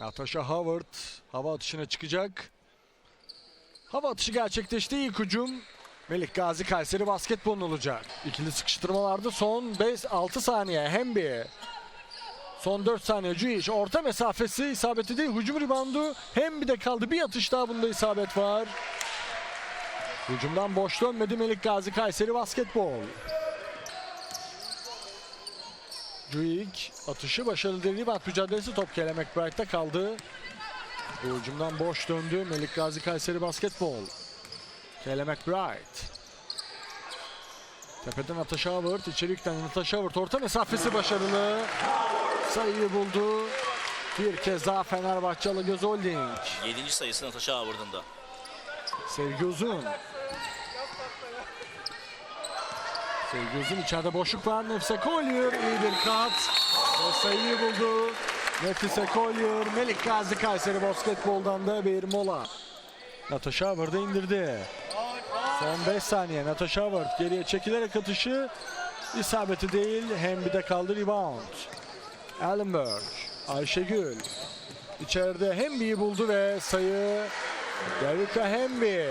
Natasha Howard hava atışına çıkacak. Hava atışı gerçekleşti. İlk hücum Melik Gazi Kayseri basketbolun olacak. İkili sıkıştırmalarda son 5-6 saniye. Hembi. Son 4 saniye Cüyiş. Orta mesafesi isabeti değil. Hücum reboundu. Hembi de kaldı. Bir atış daha bunda isabet var. Hücumdan boş dönmedi Melik Gazi Kayseri basketbol. Cüyik atışı başarılı değil. Rebound mücadelesi top Kerem McBride'da kaldı. Bu hücumdan boş döndü Melik Gazi Kayseri basketbol. Kele McBride. Tepeden Natasha Howard. içeri yüklenen Natasha Howard. Orta mesafesi başarılı. Sayıyı buldu. Bir kez daha Fenerbahçe Alagöz Holding. 7. sayısı Natasha Howard'ın da. Sevgi Uzun. Sevgi Uzun içeride boşluk var. Nefise Collier iyi bir kat. Ve sayıyı buldu. Nefise Collier. Melik Gazi Kayseri basketboldan da bir mola. Natasha Howard'ı indirdi. Son 5 saniye. Natasha Howard geriye çekilerek atışı isabeti değil. Hem bir de kaldı rebound. Allenberg. Ayşegül. İçeride Hembi'yi buldu ve sayı Derricka Hembi.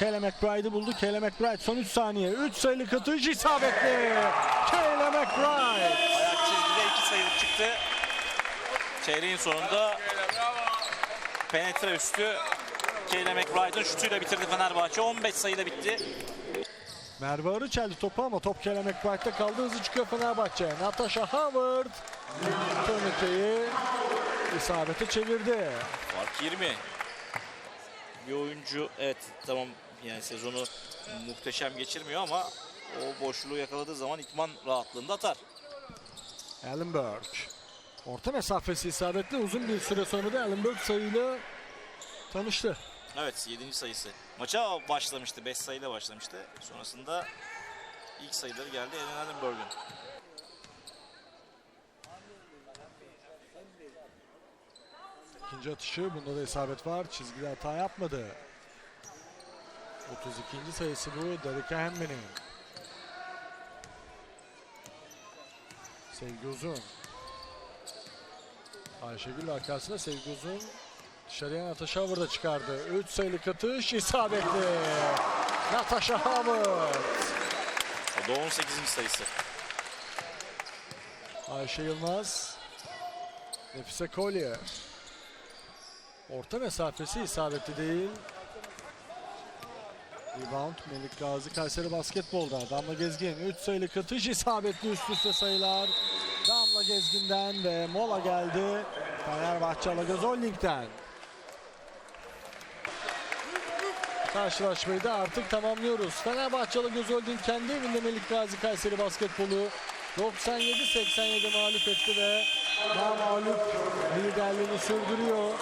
Kele McBride'ı buldu. Kele McBride son 3 saniye. 3 sayılık atış isabetli. Kele McBride. Ayak çizgide 2 sayılık çıktı. Çeyreğin sonunda penetre üstü Keyle McBride'ın şutuyla bitirdi Fenerbahçe. 15 sayıda bitti. Merve Arı çeldi topu ama top Kele McBride'de kaldı. Hızlı çıkıyor Fenerbahçe. Natasha Howard. Turnikeyi isabete çevirdi. Fark 20. Bir oyuncu evet tamam yani sezonu muhteşem geçirmiyor ama o boşluğu yakaladığı zaman ikman rahatlığında atar. Allenberg. Orta mesafesi isabetli. Uzun bir süre sonra da Allenberg sayıyla tanıştı. Evet 7. sayısı. Maça başlamıştı. 5 sayıyla başlamıştı. Sonrasında ilk sayıları geldi Eren Allenberg'ün. İkinci atışı bunda da isabet var. Çizgide hata yapmadı. 32. sayısı bu. Derek Hemmen'in. Sevgi Uzun. Ayşegül arkasına Sevgi Uzun. Dışarıya Natasha Howard'a çıkardı. 3 sayılık atış isabetli. Natasha Howard. O da 18. sayısı. Ayşe Yılmaz. Nefise Collier. Orta mesafesi isabetli değil. Rebound Melik Gazi Kayseri basketbolda. Damla Gezgin 3 sayılık atış isabetli üst üste sayılar. Damla Gezgin'den ve mola geldi. Fenerbahçe Alagöz Holding'den. Karşılaşmayı da artık tamamlıyoruz. Fenerbahçe Alagöz Holding kendi evinde Melik Gazi Kayseri basketbolu 97-87 mağlup etti ve mağlup liderliğini sürdürüyor.